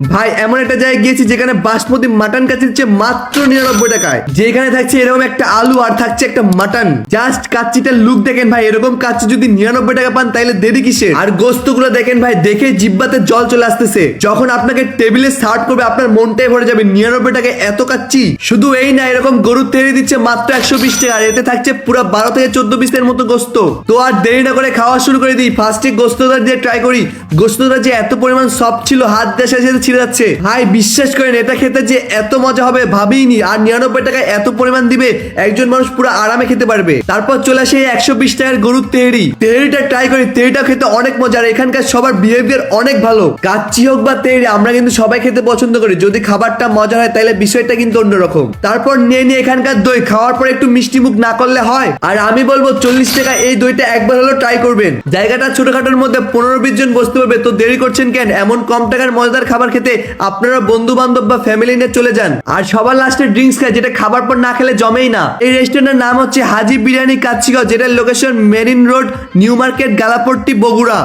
ভাই, এমন একটা জায়গায় গিয়েছি যেখানে বাসমতি মাটন কাছে দিচ্ছে মাত্র নিরানব্বই টাকায়। যেখানে থাকছে এরকম একটা আলু আর থাকছে একটা মাটন। জাস্ট কাচ্চিটার লুক দেখেন ভাই, এরকম কাচ্চি যদি নিরানব্বই টাকা পান তাহলে দেরি কিসে আর গোস্তগুলো দেখেন ভাই, দেখে জিব্বাতে জল চলে আসতেছে। যখন আপনাকে টেবিলে সার্ভ করবে, আপনার মনটাই ভরে যাবে, নিরানব্বই টাকায় এত কাচ্চি? শুধু এই না, এরকম গরুর তেড়ে দিচ্ছে মাত্র একশো বিশ টাকা, আর এতে থাকছে পুরো বারো থেকে চোদ্দ পিসের মতো গোস্ত। তো আর দেরি না করে খাওয়া শুরু করে দিই। ফার্স্টে গোস্তটা দিয়ে ট্রাই করি। গোস্তটা যে এত পরিমাণ সফট ছিল, হাত সাথে ছিঁড়ে যাচ্ছে ভাই, বিশ্বাস করেন, এটা খেতে যে এত মজা হবে ভাবিনি। আর নিরানব্বই টাকায় এত পরিমাণ দিবে, একজন মানুষ পুরো আরামে খেতে পারবে। তারপর চলে আসে একশো বিশ টাকার গরুর তেহরি তেহরিটা ট্রাই করি তেহরিটা খেতে অনেক মজা। আর এখানকার সবার বিহেভিয়ার অনেক ভালো। কাচ্চি হোক বা তেহরি আমরা কিন্তু সবাই খেতে পছন্দ করি। যদি খাবারটা মজা হয় তাহলে বিষয়টা কিন্তু অন্যরকম। তারপর নিয়ে নিয়ে এখানকার দই। খাওয়ার পর একটু মিষ্টি মুখ না করলে হয়। আর আমি বলব, চল্লিশ টাকা এই দইটা একবার হলো ট্রাই করবেন। জায়গাটা ছোটখাটোর মধ্যে পনেরো বিশ জন বসতে পারবে। তো দেরি করছেন কেন? এমন কম টাকার মজাদার খাবার খেতে আপনারা বন্ধু বান্ধব বা ফ্যামিলি নিয়ে চলে যান। আর সবার লাস্টে ড্রিঙ্কস খায়, যেটা খাবার পর না খেলে জমেই না। এই রেস্টুরেন্টের নাম হচ্ছে হাজি বিরিয়ানি কাচ্চিগাঁও যেটার location marine road new market Galapatti, Bogura.